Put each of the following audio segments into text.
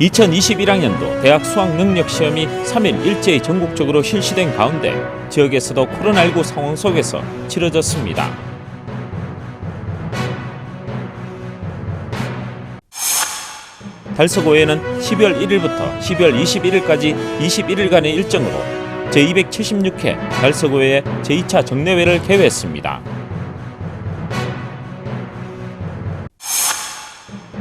(2021학년도) 대학 수학 능력 시험이 3일 일제히 전국적으로 실시된 가운데 지역에서도 코로나19 상황 속에서 치러졌습니다. 달서고에는 12월 1일부터 12월 21일까지 21일간의 일정으로 제276회 달서고의 제2차 정례회를 개회했습니다.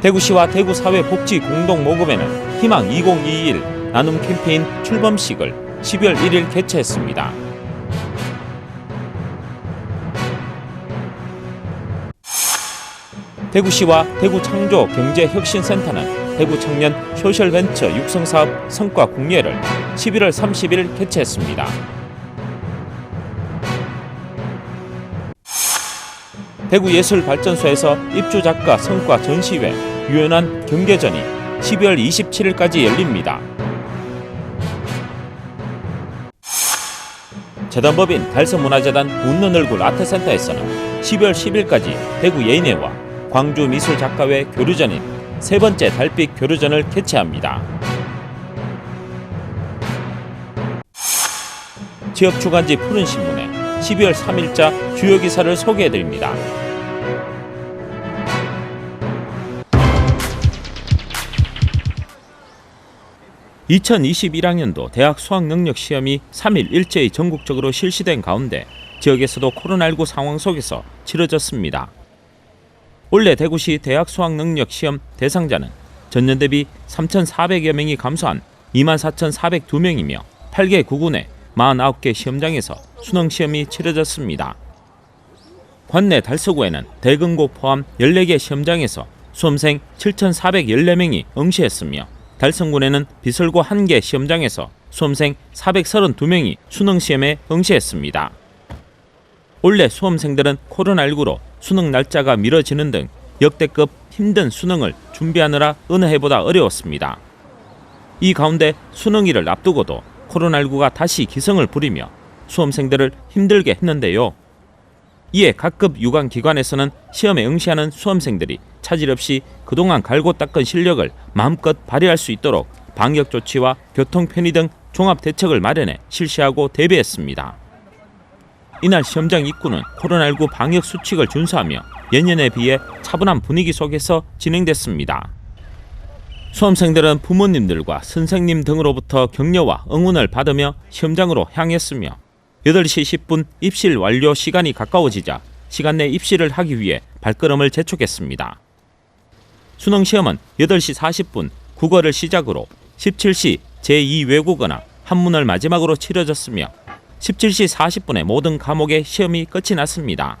대구시와 대구사회복지 공동모금회는 희망 2021 나눔 캠페인 출범식을 12월 1일 개최했습니다. 대구시와 대구창조경제혁신센터는 대구 청년 소셜벤처 육성사업 성과 공예를 11월 30일 개최했습니다. 대구예술발전소에서 입주작가 성과 전시회 유연한 경계전이 12월 27일까지 열립니다. 재단법인 달서문화재단 웃는 얼굴 아트센터에서는 12월 10일까지 대구 예인회와 광주 미술작가회 교류전인 세 번째 달빛 교류전을 개최합니다. 지역 주간지 푸른 신문에 12월 3일자 주요 기사를 소개해 드립니다. (2021학년도) 대학 수학능력 시험이 3일 일제히 전국적으로 실시된 가운데 지역에서도 코로나19 상황 속에서 치러졌습니다. 올해 대구시 대학 수학능력 시험 대상자는 전년 대비 3,400여 명이 감소한 24,402명이며 8개 구군의 49개 시험장에서 수능 시험이 치러졌습니다. 관내 달서구에는 대금고 포함 14개 시험장에서 수험생 7,414명이 응시했으며 달성군에는 비설고 1개 시험장에서 수험생 432명이 수능 시험에 응시했습니다. 올해 수험생들은 코로나19로 수능 날짜가 미뤄지는 등 역대급 힘든 수능을 준비하느라 어느 해보다 어려웠습니다. 이 가운데 수능일을 앞두고도 코로나19가 다시 기승을 부리며 수험생들을 힘들게 했는데요. 이에 각급 유관 기관에서는 시험에 응시하는 수험생들이 차질 없이 그동안 갈고 닦은 실력을 마음껏 발휘할 수 있도록 방역 조치와 교통 편의 등 종합 대책을 마련해 실시하고 대비했습니다. 이날 시험장 입구는 코로나19 방역 수칙을 준수하며 예년에 비해 차분한 분위기 속에서 진행됐습니다. 수험생들은 부모님들과 선생님 등으로부터 격려와 응원을 받으며 시험장으로 향했으며 8시 10분 입실 완료 시간이 가까워지자 시간 내 입실을 하기 위해 발걸음을 재촉했습니다. 수능 시험은 8시 40분 국어를 시작으로 17시 제2외국어나 한문을 마지막으로 치러졌으며 17시 40분에 모든 과목의 시험이 끝이 났습니다.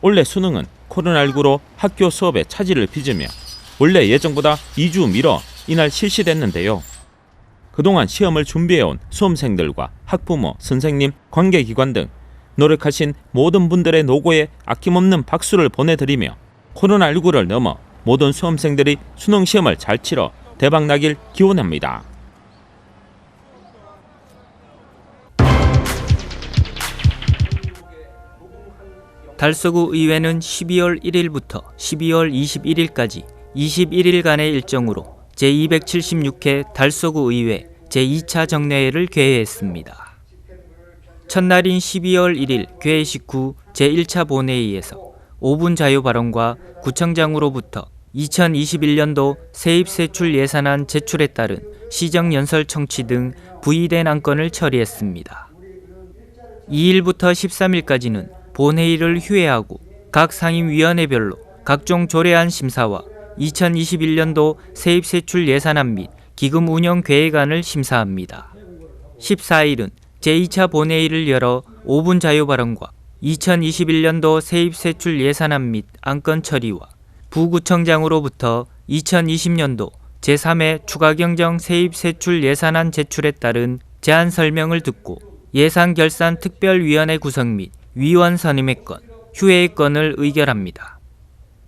올해 수능은 코로나19로 학교 수업에 차질을 빚으며 원래 예정보다 2주 미뤄 이날 실시됐는데요. 그동안 시험을 준비해온 수험생들과 학부모, 선생님, 관계기관 등 노력하신 모든 분들의 노고에 아낌없는 박수를 보내드리며 코로나19를 넘어 모든 수험생들이 수능 시험을 잘 치러 대박 나길 기원합니다. 달서구 의회는 12월 1일부터 12월 21일까지 21일간의 일정으로 제276회 달서구 의회 제2차 정례회를 개회했습니다. 첫날인 12월 1일 개회식 후 제1차 본회의에서 5분 자유 발언과 구청장으로부터 2021년도 세입세출 예산안 제출에 따른 시정연설 청취 등 부의된 안건을 처리했습니다. 2일부터 13일까지는 본회의를 휴회하고 각 상임위원회별로 각종 조례안 심사와 2021년도 세입세출 예산안 및 기금 운영 계획안을 심사합니다. 14일은 제2차 본회의를 열어 5분 자유 발언과 2021년도 세입세출 예산안 및 안건 처리와 부구청장으로부터 2020년도 제3회 추가경정 세입세출 예산안 제출에 따른 제안 설명을 듣고 예산결산 특별위원회 구성 및 위원 선임의 건, 휴회의 건을 의결합니다.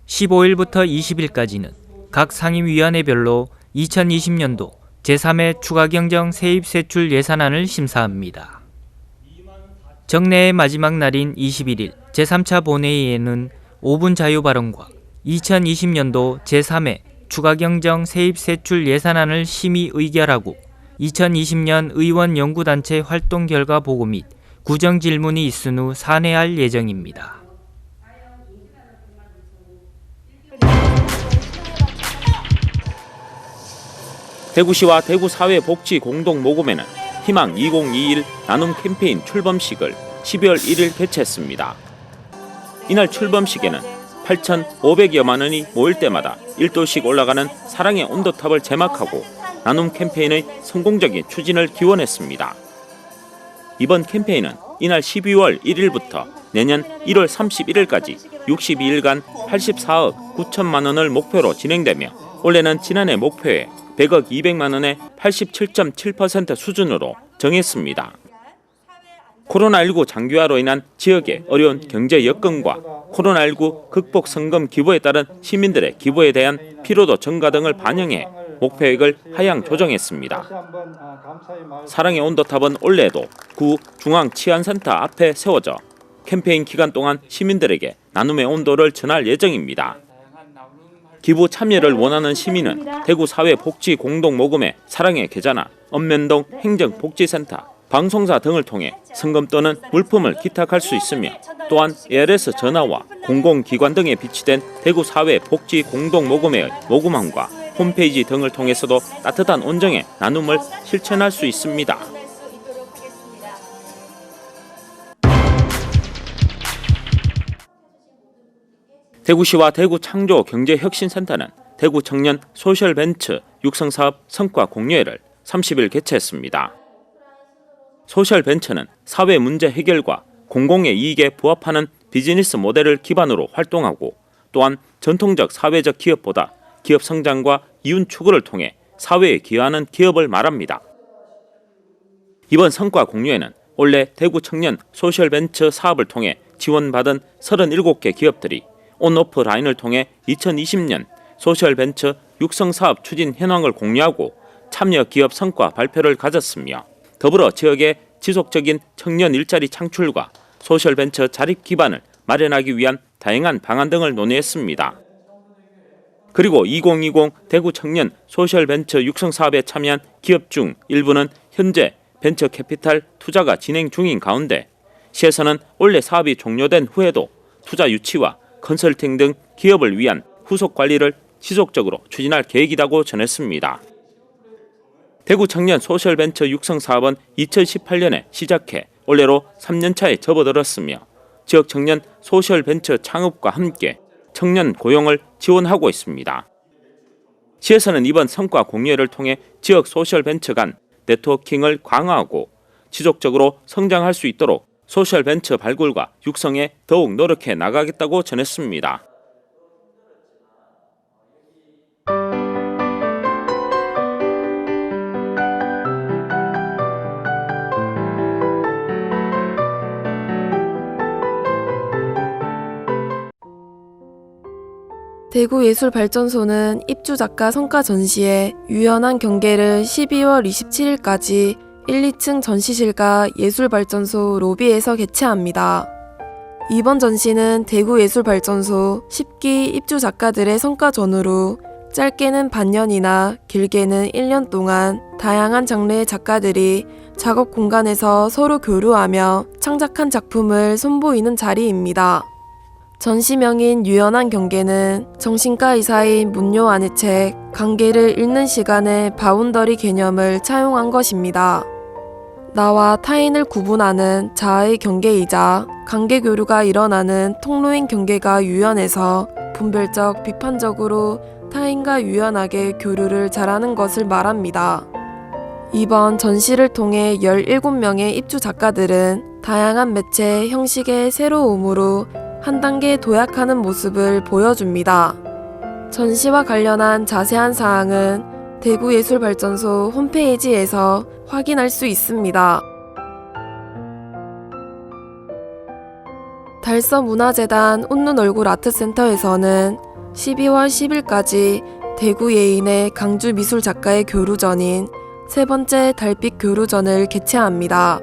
15일부터 20일까지는 각 상임위원회별로 2020년도 제3회 추가경정 세입세출 예산안을 심사합니다. 정례의 마지막 날인 21일 제3차 본회의에는 5분 자유 발언과 2020년도 제3회 추가경정 세입세출 예산안을 심의 의결하고 2020년 의원 연구단체 활동 결과 보고 및 구정 질문이 있은 후 산회할 예정입니다. 대구시와 대구사회 복지 공동 모금회는 희망 2021 나눔 캠페인 출범식을 12월 1일 개최했습니다. 이날 출범식에는 8,500여만 원이 모일 때마다 1도씩 올라가는 사랑의 온도탑을 제막하고 나눔 캠페인의 성공적인 추진을 기원했습니다. 이번 캠페인은 이날 12월 1일부터 내년 1월 31일까지 62일간 84억 9천만 원을 목표로 진행되며 올해는 지난해 목표에 100억 200만 원의 87.7% 수준으로 정했습니다. 코로나19 장기화로 인한 지역의 어려운 경제 여건과 코로나19 극복 성금 기부에 따른 시민들의 기부에 대한 피로도 증가 등을 반영해 목표액을 하향 조정했습니다. 사랑의 온도탑은 올해도 구 중앙 치안센터 앞에 세워져 캠페인 기간 동안 시민들에게 나눔의 온도를 전할 예정입니다. 기부 참여를 원하는 시민은 대구 사회 복지 공동 모금회 사랑의 계좌나 읍면동 행정복지센터, 방송사 등을 통해 성금 또는 물품을 기탁할 수 있으며 또한 ARS 전화와 공공기관 등에 비치된 대구 사회 복지 공동 모금회의 모금함과 홈페이지 등을 통해서도 따뜻한 온정의 나눔을 실천할 수 있습니다. 대구시와 대구 창조 경제혁신센터는 대구 청년 소셜벤처 육성사업 성과 공유회를 30일 개최했습니다. 소셜벤처는 사회 문제 해결과 공공의 이익에 부합하는 비즈니스 모델을 기반으로 활동하고 또한 전통적 사회적 기업보다 기업 성장과 이윤 추구를 통해 사회에 기여하는 기업을 말합니다. 이번 성과 공유회는 올해 대구 청년 소셜벤처 사업을 통해 지원받은 37개 기업들이 온오프 라인을 통해 2020년 소셜벤처 육성사업 추진 현황을 공유하고 참여 기업 성과 발표를 가졌으며 더불어 지역의 지속적인 청년 일자리 창출과 소셜벤처 자립 기반을 마련하기 위한 다양한 방안 등을 논의했습니다. 그리고 2020 대구 청년 소셜벤처 육성 사업에 참여한 기업 중 일부는 현재 벤처 캐피탈 투자가 진행 중인 가운데 시에서는 원래 사업이 종료된 후에도 투자 유치와 컨설팅 등 기업을 위한 후속 관리를 지속적으로 추진할 계획이라고 전했습니다. 대구 청년 소셜벤처 육성 사업은 2018년에 시작해 올해로 3년차에 접어들었으며 지역 청년 소셜벤처 창업과 함께 청년 고용을 지원하고 있습니다. 시에서는 이번 성과 공유회를 통해 지역 소셜 벤처 간 네트워킹을 강화하고 지속적으로 성장할 수 있도록 소셜 벤처 발굴과 육성에 더욱 노력해 나가겠다고 전했습니다. 대구예술발전소는 입주작가 성과 전시회 유연한 경계를 12월 27일까지 1, 2층 전시실과 예술발전소 로비에서 개최합니다. 이번 전시는 대구예술발전소 10기 입주 작가들의 성과 전후로 짧게는 반년이나 길게는 1년 동안 다양한 장르의 작가들이 작업 공간에서 서로 교류하며 창작한 작품을 선보이는 자리입니다. 전시명인 유연한 경계는 정신과 의사인 문요 안의 책 관계를 읽는 시간의 바운더리 개념을 차용한 것입니다. 나와 타인을 구분하는 자아의 경계이자 관계 교류가 일어나는 통로인 경계가 유연해서 분별적 비판적으로 타인과 유연하게 교류를 잘하는 것을 말합니다. 이번 전시를 통해 17명의 입주 작가들은 다양한 매체 형식의 새로움으로 한 단계 도약하는 모습을 보여줍니다. 전시와 관련한 자세한 사항은 대구예술발전소 홈페이지에서 확인할 수 있습니다. 달서문화재단 웃는 얼굴 아트센터에서는 12월 10일까지 대구 예인의 강주 미술 작가의 교류전인 세 번째 달빛 교류전을 개최합니다.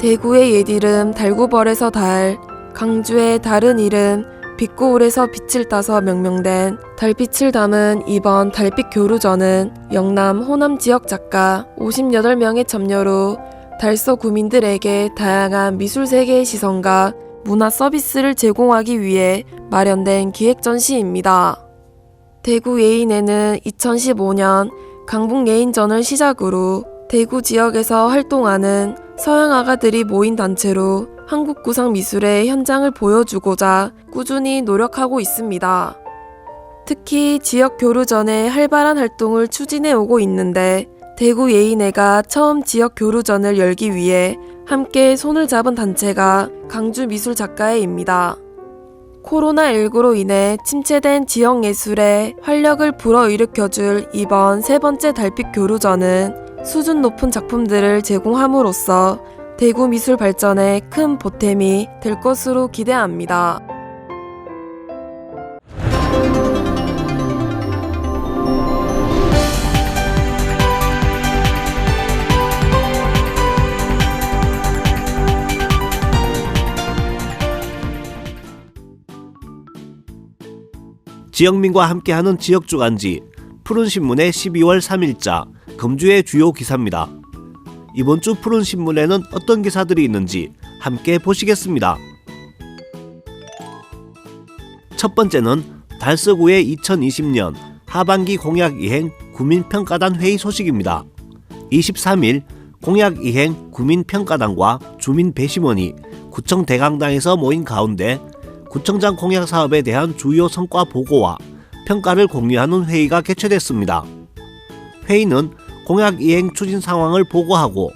대구의 옛 이름 달구벌에서 달, 강주의 다른 이름 빛고울에서 빛을 따서 명명된 달빛을 담은 이번 달빛 교류전은 영남 호남 지역 작가 58명의 참여로 달서 구민들에게 다양한 미술 세계의 시선과 문화 서비스를 제공하기 위해 마련된 기획 전시입니다. 대구 예인에는 2015년 강북 예인전을 시작으로 대구 지역에서 활동하는 서양 아가들이 모인 단체로 한국 구상 미술의 현장을 보여주고자 꾸준히 노력하고 있습니다. 특히 지역 교류전의 활발한 활동을 추진해 오고 있는데 대구 예인회가 처음 지역 교류전을 열기 위해 함께 손을 잡은 단체가 강주 미술 작가회입니다. 코로나19로 인해 침체된 지역 예술에 활력을 불어일으켜줄 이번 세 번째 달빛 교류전은 수준 높은 작품들을 제공함으로써 대구 미술 발전에 큰 보탬이 될 것으로 기대합니다. 지역민과 함께하는 지역 주간지 푸른 신문의 12월 3일자 금주의 주요 기사입니다. 이번 주 푸른 신문에는 어떤 기사들이 있는지 함께 보시겠습니다. 첫 번째는 달서구의 2020년 하반기 공약 이행 구민평가단 회의 소식입니다. 23일 공약 이행 구민평가단과 주민 배심원이 구청 대강당에서 모인 가운데 구청장 공약 사업에 대한 주요 성과 보고와 평가를 공유하는 회의가 개최됐습니다. 회의는 공약 이행 추진 상황을 보고하고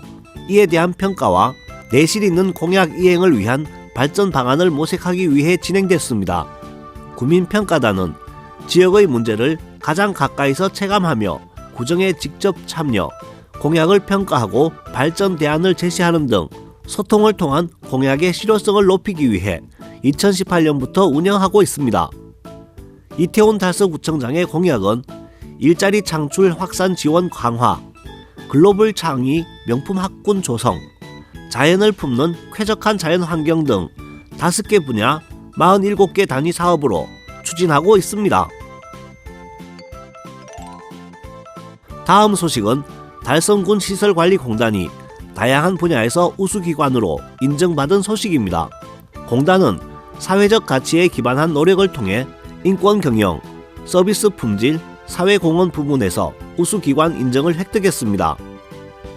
이에 대한 평가와 내실 있는 공약 이행을 위한 발전 방안을 모색하기 위해 진행됐습니다. 구민평가단은 지역의 문제를 가장 가까이서 체감하며 구정에 직접 참여, 공약을 평가하고 발전 대안을 제시하는 등 소통을 통한 공약의 실효성을 높이기 위해 2018년부터 운영하고 있습니다. 이태원 달서구청장의 공약은 일자리 창출 확산 지원 강화, 글로벌 창의 명품 학군 조성, 자연을 품는 쾌적한 자연 환경 등 5개 분야 47개 단위 사업으로 추진하고 있습니다. 다음 소식은 달성군 시설관리공단이 다양한 분야에서 우수기관으로 인정받은 소식입니다. 공단은 사회적 가치에 기반한 노력을 통해 인권 경영, 서비스 품질, 사회공헌 부문에서 우수기관 인정을 획득했습니다.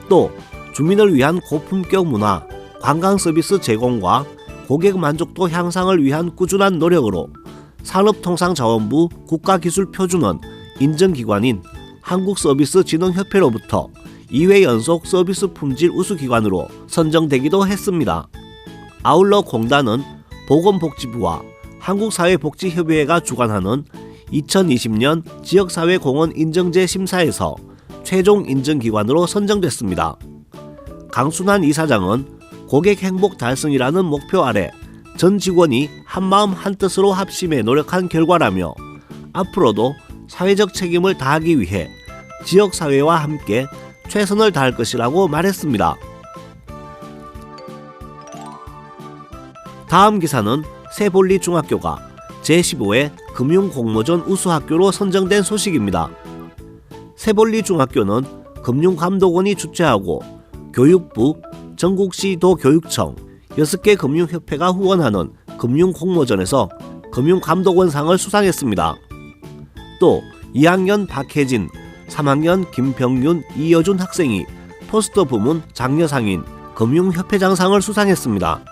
또 주민을 위한 고품격 문화, 관광 서비스 제공과 고객 만족도 향상을 위한 꾸준한 노력으로 산업통상자원부 국가기술표준원 인정기관인 한국서비스진흥협회로부터 2회 연속 서비스 품질 우수기관으로 선정되기도 했습니다. 아울러 공단은 보건복지부와 한국사회복지협의회가 주관하는 2020년 지역사회공헌 인정제 심사에서 최종 인정기관으로 선정됐습니다. 강순환 이사장은 고객 행복 달성이라는 목표 아래 전 직원이 한마음 한뜻으로 합심해 노력한 결과라며 앞으로도 사회적 책임을 다하기 위해 지역사회와 함께 최선을 다할 것이라고 말했습니다. 다음 기사는 세볼리 중학교가 제15회 금융공모전 우수학교로 선정된 소식입니다. 세볼리 중학교는 금융감독원이 주최하고 교육부, 전국시도 교육청, 6개 금융협회가 후원하는 금융공모전에서 금융감독원상을 수상했습니다. 또 2학년 박혜진, 3학년 김병윤, 이여준 학생이 포스터 부문 장려상인 금융협회장상을 수상했습니다.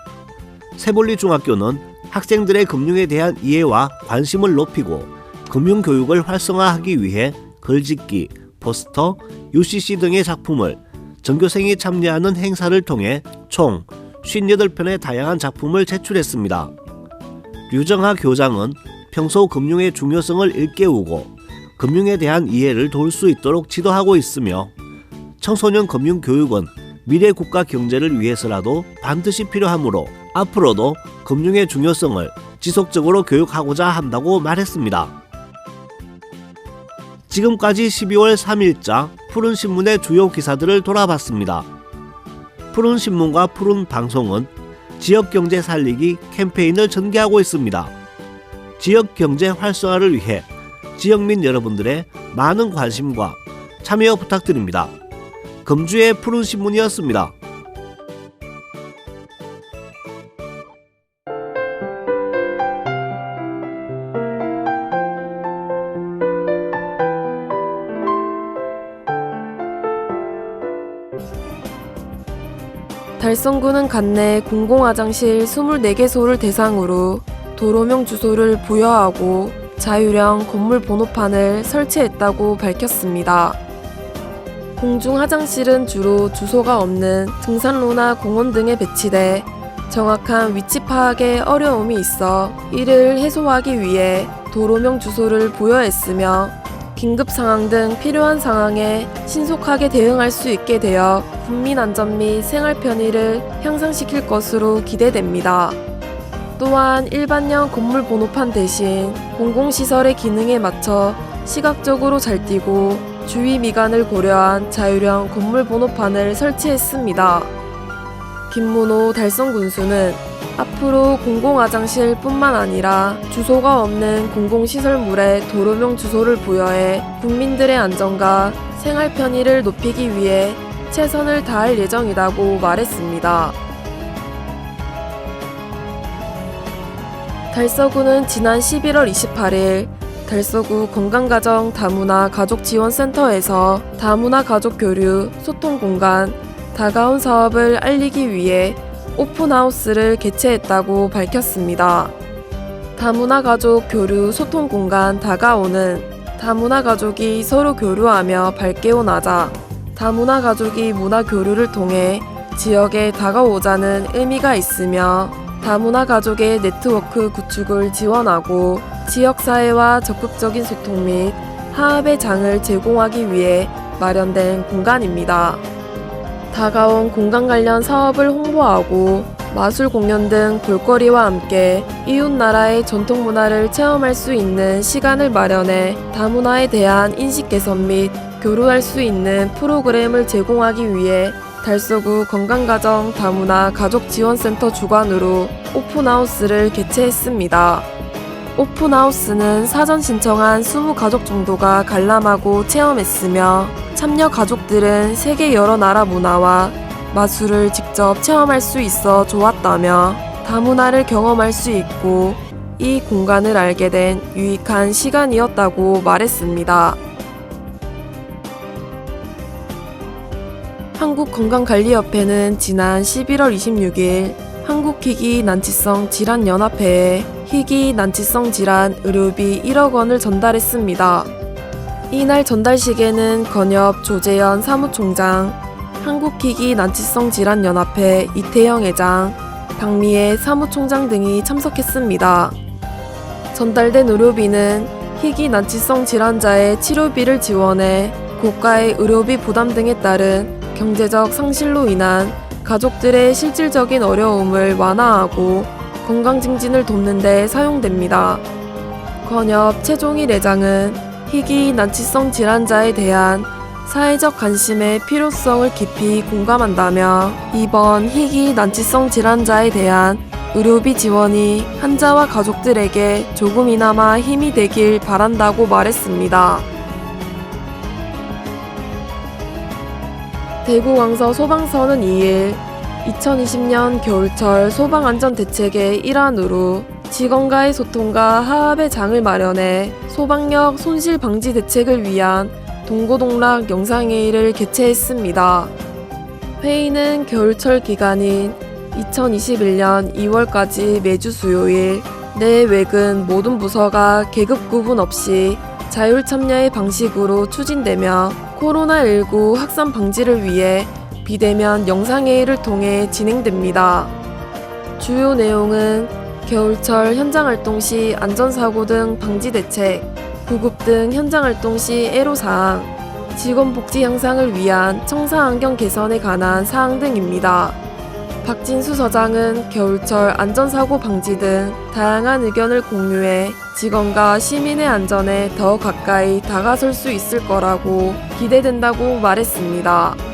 세볼리 중학교는 학생들의 금융에 대한 이해와 관심을 높이고 금융 교육을 활성화하기 위해 글짓기, 포스터, UCC 등의 작품을 전교생이 참여하는 행사를 통해 총 58편의 다양한 작품을 제출했습니다. 류정하 교장은 평소 금융의 중요성을 일깨우고 금융에 대한 이해를 도울 수 있도록 지도하고 있으며 청소년 금융 교육은 미래 국가 경제를 위해서라도 반드시 필요하므로 앞으로도 금융의 중요성을 지속적으로 교육하고자 한다고 말했습니다. 지금까지 12월 3일자 푸른 신문의 주요 기사들을 돌아봤습니다. 푸른 신문과 푸른 방송은 지역 경제 살리기 캠페인을 전개하고 있습니다. 지역 경제 활성화를 위해 지역민 여러분들의 많은 관심과 참여 부탁드립니다. 금주의 푸른 신문이었습니다. 달성구는 관내 공공화장실 24개소를 대상으로 도로명 주소를 부여하고 자유령 건물 번호판을 설치했다고 밝혔습니다. 공중 화장실은 주로 주소가 없는 등산로나 공원 등에 배치돼 정확한 위치 파악에 어려움이 있어 이를 해소하기 위해 도로명 주소를 부여했으며 긴급 상황 등 필요한 상황에 신속하게 대응할 수 있게 되어 국민 안전 및 생활 편의를 향상시킬 것으로 기대됩니다. 또한 일반형 건물 번호판 대신 공공시설의 기능에 맞춰 시각적으로 잘 띄고 주위 미관을 고려한 자유형 건물 번호판을 설치했습니다. 김문호 달성군수는 앞으로 공공화장실 뿐만 아니라 주소가 없는 공공시설물에 도로명 주소를 부여해 국민들의 안전과 생활 편의를 높이기 위해 최선을 다할 예정이라고 말했습니다. 달서구는 지난 11월 28일 달서구 건강가정 다문화 가족지원센터에서 다문화 가족 교류 소통 공간 다가온 사업을 알리기 위해 오픈하우스를 개최했다고 밝혔습니다. 다문화 가족 교류 소통 공간 다가오는 다문화 가족이 서로 교류하며 오나자 다문화 가족이 문화 교류를 통해 지역에 다가오자는 의미가 있으며 다문화 가족의 네트워크 구축을 지원하고 지역사회와 적극적인 소통 및 화합의 장을 제공하기 위해 마련된 공간입니다. 다가온 공간 관련 사업을 홍보하고 마술 공연 등 볼거리와 함께 이웃 나라의 전통 문화를 체험할 수 있는 시간을 마련해 다문화에 대한 인식 개선 및 교류할 수 있는 프로그램을 제공하기 위해 달서구 건강가정 다문화 가족지원센터 주관으로 오픈하우스를 개최했습니다. 오픈하우스는 사전 신청한 20가족 정도가 관람하고 체험했으며 참여 가족들은 세계 여러 나라 문화와 마술을 직접 체험할 수 있어 좋았다며 다문화를 경험할 수 있고 이 공간을 알게 된 유익한 시간이었다고 말했습니다. 한국건강관리협회는 지난 11월 26일 한국희귀 난치성 질환연합회에 희귀 난치성 질환 의료비 1억 원을 전달했습니다. 이날 전달식에는 건엽 조재현 사무총장, 한국희귀 난치성 질환연합회 이태영 회장, 박미애 사무총장 등이 참석했습니다. 전달된 의료비는 희귀 난치성 질환자의 치료비를 지원해 고가의 의료비 부담 등에 따른 경제적 상실로 인한 가족들의 실질적인 어려움을 완화하고 건강 증진을 돕는 데 사용됩니다. 건엽 최종일 회장은 희귀 난치성 질환자에 대한 사회적 관심의 필요성을 깊이 공감한다며 이번 희귀 난치성 질환자에 대한 의료비 지원이 환자와 가족들에게 조금이나마 힘이 되길 바란다고 말했습니다. 대구광서 소방서는 2일 2020년 겨울철 소방안전대책의 일환으로 직원과의 소통과 화합의 장을 마련해 소방력 손실 방지 대책을 위한 동고동락 영상회의를 개최했습니다. 회의는 겨울철 기간인 2021년 2월까지 매주 수요일 내 외근 모든 부서가 계급 구분 없이 자율 참여의 방식으로 추진되며 코로나19 확산 방지를 위해 비대면 영상회의를 통해 진행됩니다. 주요 내용은 겨울철 현장 활동 시 안전사고 등 방지 대책, 구급 등 현장 활동 시 애로사항, 직원 복지 향상을 위한 청사 환경 개선에 관한 사항 등입니다. 박진수 서장은 겨울철 안전사고 방지 등 다양한 의견을 공유해 직원과 시민의 안전에 더 가까이 다가설 수 있을 거라고 기대된다고 말했습니다.